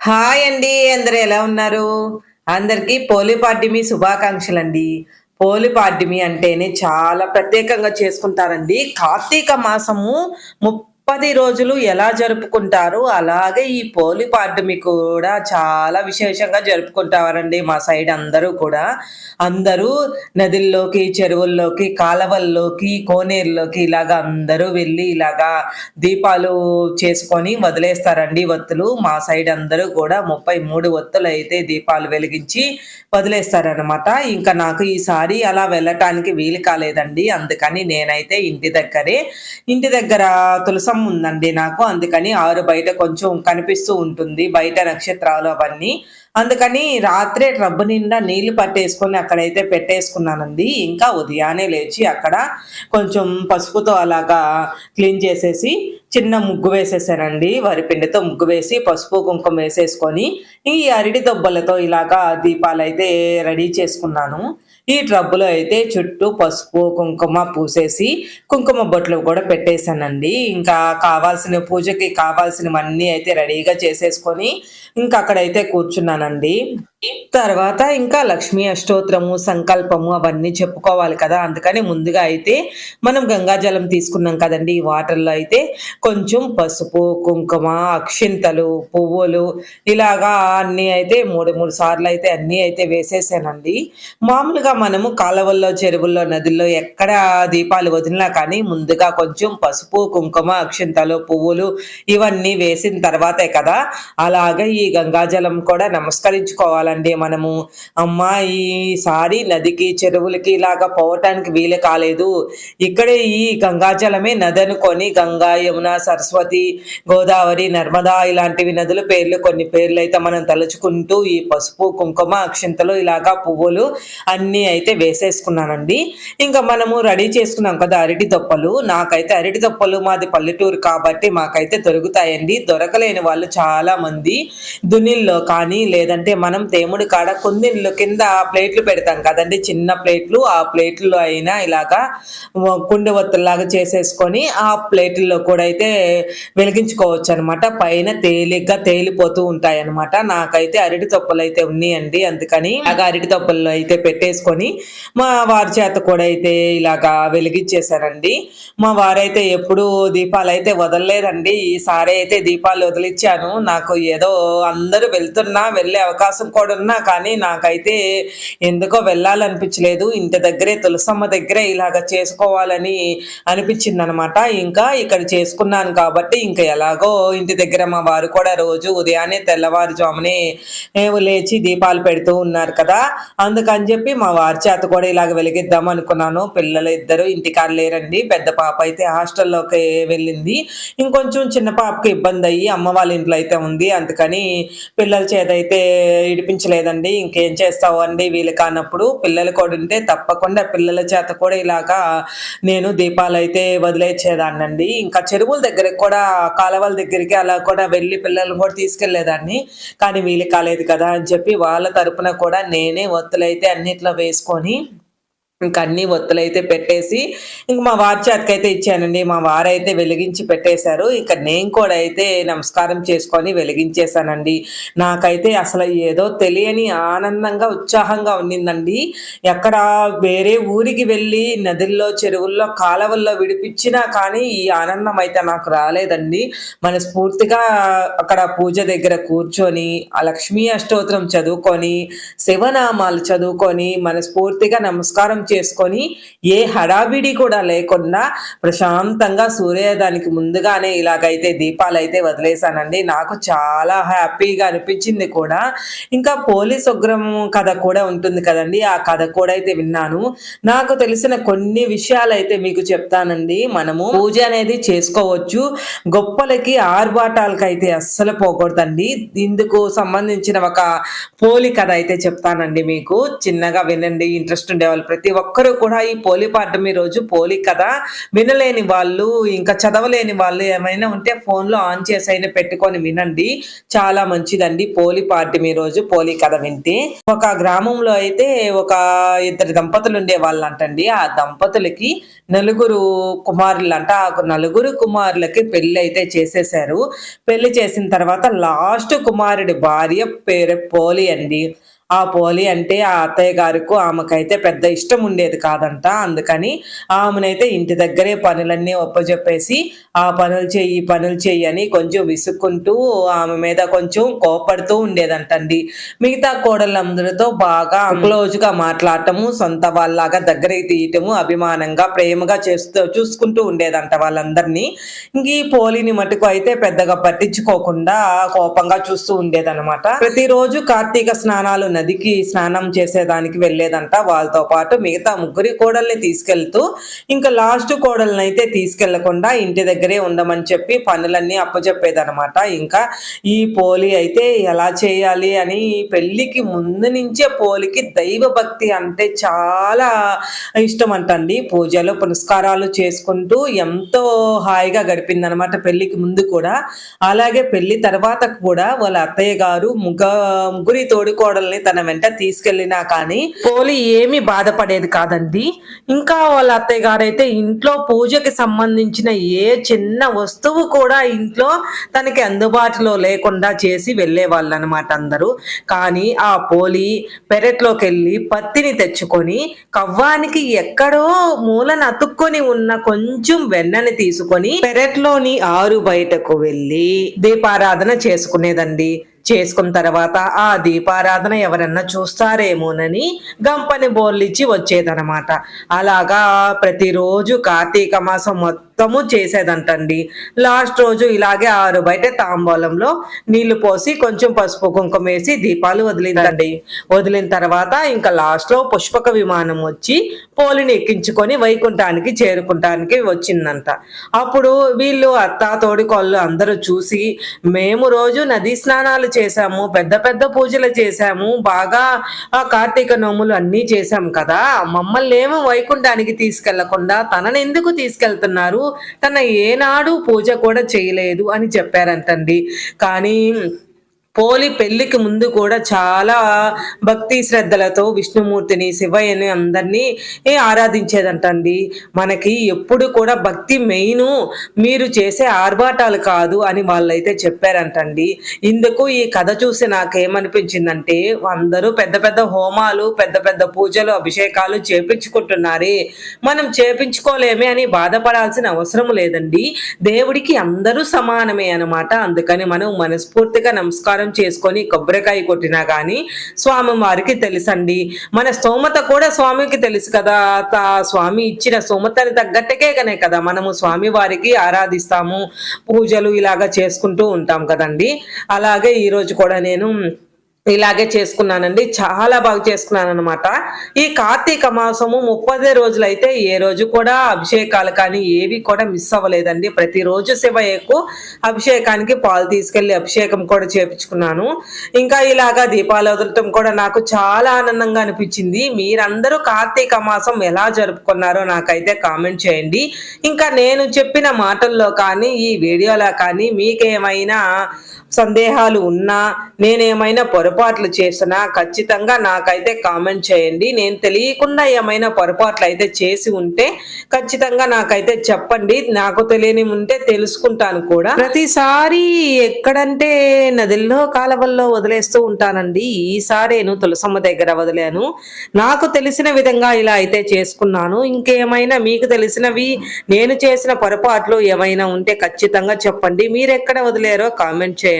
Hi అండి అందరు ఎలా ఉన్నారు? అందరికీ పోలి పాడ్యమి శుభాకాంక్షలు అండి పోలి పాడ్యమి అంటేనే చాలా ప్రత్యేకంగా చేసుకుంటారండి. కార్తీక మాసము పది రోజులు ఎలా జరుపుకుంటారు అలాగే ఈ పోలి పాడ్యమి కూడా చాలా విశేషంగా జరుపుకుంటారండి మా సైడ్ అందరూ కూడా. అందరూ నదుల్లోకి చెరువుల్లోకి కాలవల్లోకి కోనేరులోకి ఇలాగా అందరూ వెళ్ళి ఇలాగా దీపాలు చేసుకొని వదిలేస్తారండి ఒత్తులు. మా సైడ్ అందరూ కూడా ముప్పై మూడు ఒత్తులు అయితే దీపాలు వెలిగించి వదిలేస్తారనమాట ఇంకా నాకు ఈసారి అలా వెళ్ళటానికి వీలు కాలేదండి. అందుకని నేనైతే ఇంటి దగ్గరే ఇంటి దగ్గర తులసమ్మ ఉందండి నాకు. అందుకని ఆరు బయట కొంచెం కనిపిస్తూ ఉంటుంది బయట నక్షత్రాలు అవన్నీ. అందుకని రాత్రే ట్రబ్బు నిండా నీళ్ళు పట్టేసుకొని అక్కడైతే పెట్టేసుకున్నానండి. ఇంకా ఉదయాన్నే లేచి అక్కడ కొంచెం పసుపుతో అలాగా క్లీన్ చేసేసి చిన్న ముగ్గు వేసేసానండి. వరి పిండితో ముగ్గు వేసి పసుపు కుంకుమ వేసేసుకొని ఈ అరటి దొబ్బలతో ఇలాగా దీపాలు అయితే రెడీ చేసుకున్నాను. ఈ ట్రబ్బులో అయితే చుట్టూ పసుపు కుంకుమ పూసేసి కుంకుమ బొట్లు కూడా పెట్టేశానండి. ఇంకా కావాల్సిన పూజకి కావాల్సినవన్నీ అయితే రెడీగా చేసేసుకొని ఇంకా అక్కడైతే కూర్చున్నానండి. తర్వాత ఇంకా లక్ష్మీ అష్టోత్తరము సంకల్పము అవన్నీ చెప్పుకోవాలి కదా. అందుకని ముందుగా అయితే మనం గంగాజలం తీసుకున్నాం కదండి. ఈ వాటర్లో అయితే కొంచెం పసుపు కుంకుమ అక్షింతలు పువ్వులు ఇలాగా అన్నీ అయితే మూడు మూడు సార్లు అయితే అన్నీ అయితే వేసేసానండి. మామూలుగా మనము కాలువల్లో చెరువుల్లో నదుల్లో ఎక్కడ దీపాలు వదిలినా కానీ ముందుగా కొంచెం పసుపు కుంకుమ అక్షింతలు పువ్వులు ఇవన్నీ వేసిన తర్వాతే కదా. అలాగే ఈ గంగాజలం కూడా నమస్కరించుకోవాలండి మనము. అమ్మా ఈసారి నదికి చెరువులకి ఇలాగా పోవటానికి వీలు కాలేదు. ఇక్కడే ఈ గంగాజలమే నది అనుకొని గంగా యమున సరస్వతి గోదావరి నర్మదా ఇలాంటివి నదుల పేర్లు కొన్ని పేర్లు అయితే మనం తలుచుకుంటూ ఈ పసుపు కుంకుమ అక్షింతలు ఇలాగా పువ్వులు అన్నీ అయితే వేసేసుకున్నానండి. ఇంకా మనము రెడీ చేసుకున్నాం కదా అరటి దొప్పలు. నాకైతే అరటి దొప్పలు మాది పల్లెటూరు కాబట్టి మాకైతే దొరుకుతాయండి. దొరకలేని వాళ్ళు చాలా మంది దునిల్లో కానీ లేదంటే మనం తేముడు కాడ కుందిళ్ళు కింద ప్లేట్లు పెడతాం కదండి. చిన్న ప్లేట్లు ఆ ప్లేట్లో అయినా ఇలాగా కుండి ఒత్తుల్లాగా చేసేసుకొని ఆ ప్లేట్లో కూడా అయితే వెలిగించుకోవచ్చు అనమాట పైన తేలిగ్గా తేలిపోతూ ఉంటాయి అనమాట నాకైతే అరటి తొప్పలు అయితే ఉన్నాయండి. అందుకని ఇలాగా అరటి తొప్పల్లో అయితే పెట్టేసుకొని మా వారి చేత కూడా అయితే ఇలాగా వెలిగించేశారండి మా వారైతే ఎప్పుడు దీపాలు అయితే వదలలేదండి ఈసారి అయితే దీపాలు వదిలిచ్చాను. నాకు ఏదో అందరూ వెళ్తున్నా వెళ్ళే అవకాశం కూడా ఉన్నా కానీ నాకైతే ఎందుకో వెళ్ళాలనిపించలేదు. ఇంటి దగ్గరే తులసమ్మ దగ్గరే ఇలాగ చేసుకోవాలని అనిపించింది అనమాట ఇంకా ఇక్కడ చేసుకున్నాను కాబట్టి ఇంకా ఎలాగో ఇంటి దగ్గర మా వారు కూడా రోజు ఉదయాన్నే తెల్లవారుజామునే స్వామిని లేచి దీపాలు పెడుతూ ఉన్నారు కదా. అందుకని చెప్పి మా వారి చేత కూడా ఇలాగ వెలిగిద్దాం అనుకున్నాను. పిల్లలు ఇద్దరు ఇంటికాడ లేరండి. పెద్ద పాప అయితే హాస్టల్లోకి వెళ్ళింది. ఇంకొంచెం చిన్న పాపకి ఇబ్బంది అయ్యి అమ్మ వాళ్ళ ఇంట్లో అయితే ఉంది. అందుకని పిల్లల చేత అయితే ఇడిపించలేదండి. ఇంకేం చేస్తావు అండి వీలు కానప్పుడు. పిల్లలు కూడా ఉంటే తప్పకుండా పిల్లల చేత కూడా ఇలాగా నేను దీపాలు అయితే వదిలేసేదాన్నండి. ఇంకా చెరువుల దగ్గరికి కూడా కాలువల దగ్గరికి అలా కూడా వెళ్ళి పిల్లల్ని కూడా తీసుకెళ్ళేదాన్ని కానీ వీలు కాలేదు కదా అని చెప్పి వాళ్ళ తరపున కూడా నేనే ఒత్తులైతే అన్నిట్లో వేసుకొని ఇంకా అన్ని ఒత్తులైతే పెట్టేసి ఇంక మా వారి చేతకైతే ఇచ్చానండి. మా వారైతే వెలిగించి పెట్టేశారు. ఇంకా నేను కూడా అయితే నమస్కారం చేసుకొని వెలిగించేశానండి. నాకైతే అసలు ఏదో తెలియని ఆనందంగా ఉత్సాహంగా ఉండిందండి ఎక్కడ వేరే ఊరికి వెళ్ళి నదుల్లో చెరువుల్లో కాలవల్లో విడిపించినా కానీ ఈ ఆనందం అయితే నాకు రాలేదండి. మనస్ఫూర్తిగా అక్కడ పూజ దగ్గర కూర్చొని ఆ లక్ష్మీ అష్టోత్తరం చదువుకొని శివనామాలు చదువుకొని మనస్ఫూర్తిగా నమస్కారం చేసుకొని ఏ హడావిడి కూడా లేకుండా ప్రశాంతంగా సూర్యోదయానికి ముందుగానే ఇలాగైతే దీపాలు అయితే వదిలేశానండి. నాకు చాలా హ్యాపీగా అనిపించింది కూడా. ఇంకా పోలీస్ ఉగ్రం కథ కూడా ఉంటుంది కదండి. ఆ కథ కూడా అయితే విన్నాను. నాకు తెలిసిన కొన్ని విషయాలు అయితే మీకు చెప్తానండి. మనము పూజ అనేది చేసుకోవచ్చు. గొప్పలకి ఆర్భాటాలకి అయితే అస్సలు పోకూడదండి. ఇందుకు సంబంధించిన ఒక పోలి కథ అయితే చెప్తానండి మీకు. చిన్నగా వినండి. ఇంట్రెస్ట్ ఉండేవాళ్ళు ప్రతి ఒక్కరు కూడా ఈ పోలి పాడ్యమి రోజు పోలి కథ వినలేని వాళ్ళు ఇంకా చదవలేని వాళ్ళు ఏమైనా ఉంటే ఫోన్లో లో ఆన్ చేసి అయినా పెట్టుకొని వినండి. చాలా మంచిదండి పోలి పాడ్యమి రోజు పోలి కథ వింటే. ఒక గ్రామంలో అయితే ఒక ఇద్దరు దంపతులు ఉండే వాళ్ళు అంటండి ఆ దంపతులకి నలుగురు కుమారులు అంట ఆ నలుగురు కుమారులకి పెళ్ళి అయితే చేసేసారు పెళ్ళి చేసిన తర్వాత లాస్ట్ కుమారుడి భార్య పేరు పోలి అండి. ఆ పోలి అంటే ఆ అత్తయ్య గారికి ఆమెకైతే పెద్ద ఇష్టం ఉండేది కాదంట. అందుకని ఆమెనైతే ఇంటి దగ్గరే పనులన్నీ ఒప్పజెప్పేసి ఆ పనులు చెయ్యి పనులు చెయ్యి అని కొంచెం విసుక్కుంటూ ఆమె మీద కొంచెం కోపడుతూ ఉండేదంటండి. మిగతా కోడళ్ళందరితో బాగా క్లోజ్గా మాట్లాడటము సొంత వాళ్ళలాగా దగ్గరికి తీయటము అభిమానంగా ప్రేమగా చేస్తూ చూసుకుంటూ ఉండేదంట వాళ్ళందరినీ. ఇంక ఈ పోలిని మటుకు అయితే పెద్దగా పట్టించుకోకుండా కోపంగా చూస్తూ ఉండేదన్నమాట. ప్రతిరోజు కార్తీక స్నానాలు నదికి స్నానం చేసేదానికి వెళ్ళేదంట. వాళ్ళతో పాటు మిగతా ముగ్గురి కోడల్ని తీసుకెళ్తూ ఇంకా లాస్ట్ కోడల్ని అయితే తీసుకెళ్ళకుండా ఇంటి దగ్గరే ఉండమని చెప్పి పనులన్నీ అప్పచెప్పేదనమాట ఇంకా ఈ పోలి అయితే ఎలా చేయాలి అని పెళ్ళికి ముందు నుంచే పోలికి దైవ భక్తి అంటే చాలా ఇష్టం అంటండి పూజలు పునస్కారాలు చేసుకుంటూ ఎంతో హాయిగా గడిపిందనమాట పెళ్ళికి ముందు కూడా. అలాగే పెళ్ళి తర్వాత కూడా వాళ్ళ అత్తయ్య గారు ముగ ముగ్గురి తోడుకోడల్ని తన వెంట తీసుకెళ్ళినా కానీ పోలి ఏమీ బాధపడేది కాదండి. ఇంకా వాళ్ళ అత్తయ్య గారు అయితే ఇంట్లో పూజకి సంబంధించిన ఏ చిన్న వస్తువు కూడా ఇంట్లో తనకి అందుబాటులో లేకుండా చేసి వెళ్ళేవాళ్ళు అనమాట అందరూ. కానీ ఆ పోలి పెరట్లోకి వెళ్ళి పత్తిని తెచ్చుకొని కవ్వానికి ఎక్కడో మూలన అతుక్కొని ఉన్న కొంచెం వెన్నని తీసుకొని పెరట్లోని ఆరు బయటకు వెళ్ళి దీపారాధన చేసుకునేదండి. చేసుకున్న తర్వాత ఆ దీపారాధన ఎవరన్నా చూస్తారేమోనని గంపని బోర్లిచ్చి వచ్చేదనమాట. అలాగా ప్రతిరోజు కార్తీక మాసం మొత్తం మొత్తము చేసేదంటండి. లాస్ట్ రోజు ఇలాగే ఆరు బయట తాంబూలంలో నీళ్ళు పోసి కొంచెం పసుపు కుంకుమ వేసి దీపాలు వదిలిందండి. వదిలిన తర్వాత ఇంకా లాస్ట్లో పుష్పక విమానం వచ్చి పోలిని ఎక్కించుకొని వైకుంఠానికి చేరుకుంటానికి వచ్చిందంట. అప్పుడు వీళ్ళు అత్త తోడికోళ్ళు అందరూ చూసి మేము రోజు నదీ స్నానాలు చేశాము పెద్ద పెద్ద పూజలు చేశాము బాగా కార్తీక నోములు అన్నీ చేశాం కదా మమ్మల్ని ఏమో వైకుంఠానికి తీసుకెళ్ళకుండా తనని ఎందుకు తీసుకెళ్తున్నారు? తన ఏనాడు పూజ కూడా చేయలేదు అని చెప్పారంటండి. కానీ పోలి పెళ్ళికి ముందు కూడా చాలా భక్తి శ్రద్ధలతో విష్ణుమూర్తిని శివయ్యని అందరినీ ఏ ఆరాధించేదంటండి. మనకి ఎప్పుడు కూడా భక్తి మెయిన్ మీరు చేసే ఆర్భాటాలు కాదు అని వాళ్ళైతే చెప్పారంటండి. ఇందుకు ఈ కథ చూసి నాకేమనిపించిందంటే అందరూ పెద్ద పెద్ద హోమాలు పెద్ద పెద్ద పూజలు అభిషేకాలు చేపించుకుంటున్నారే. మనం చేపించుకోలేమే అని బాధపడాల్సిన అవసరం లేదండి. దేవుడికి అందరూ సమానమే అనమాట అందుకని మనం మనస్ఫూర్తిగా నమస్కారం చేసుకొని కొబ్బరికాయ కొట్టినా కానీ స్వామి వారికి తెలుసండి. మన స్తోమత కూడా స్వామికి తెలుసు కదా. తా స్వామి ఇచ్చిన స్తోమతని తగ్గట్టుకే కనే కదా మనము స్వామి వారికి ఆరాధిస్తాము. పూజలు ఇలాగా చేసుకుంటూ ఉంటాం కదండి. అలాగే ఈరోజు కూడా నేను ఇలాగే చేసుకున్నానండి. చాలా బాగా చేసుకున్నాను అనమాట ఈ కార్తీక మాసము ముప్పదే రోజులైతే ఏ రోజు కూడా అభిషేకాలు కానీ ఏవి కూడా మిస్ అవ్వలేదండి. ప్రతిరోజు శివయ్యకు అభిషేకానికి పాలు తీసుకెళ్ళి అభిషేకం కూడా చేపించుకున్నాను. ఇంకా ఇలాగా దీపాలు వదలటం కూడా నాకు చాలా ఆనందంగా అనిపించింది. మీరందరూ కార్తీక మాసం ఎలా జరుపుకున్నారో నాకైతే కామెంట్ చేయండి. ఇంకా నేను చెప్పిన మాటల్లో కానీ ఈ వీడియోలో కానీ మీకేమైనా సందేహాలు ఉన్నా నేనేమైనా పొరపాట్లు చేసినా ఖచ్చితంగా నాకైతే కామెంట్ చేయండి. నేను తెలియకుండా ఏమైనా పొరపాట్లు అయితే చేసి ఉంటే ఖచ్చితంగా నాకైతే చెప్పండి. నాకు తెలియని ఉంటే తెలుసుకుంటాను కూడా. ప్రతిసారి ఎక్కడంటే నదుల్లో కాలవల్లో వదిలేస్తూ ఉంటానండి. ఈసారి నేను తులసమ్మ దగ్గర వదిలాను. నాకు తెలిసిన విధంగా ఇలా అయితే చేసుకున్నాను. ఇంకేమైనా మీకు తెలిసినవి నేను చేసిన పొరపాట్లు ఏమైనా ఉంటే ఖచ్చితంగా చెప్పండి. మీరు ఎక్కడ వదిలేరో కామెంట్ చేయండి.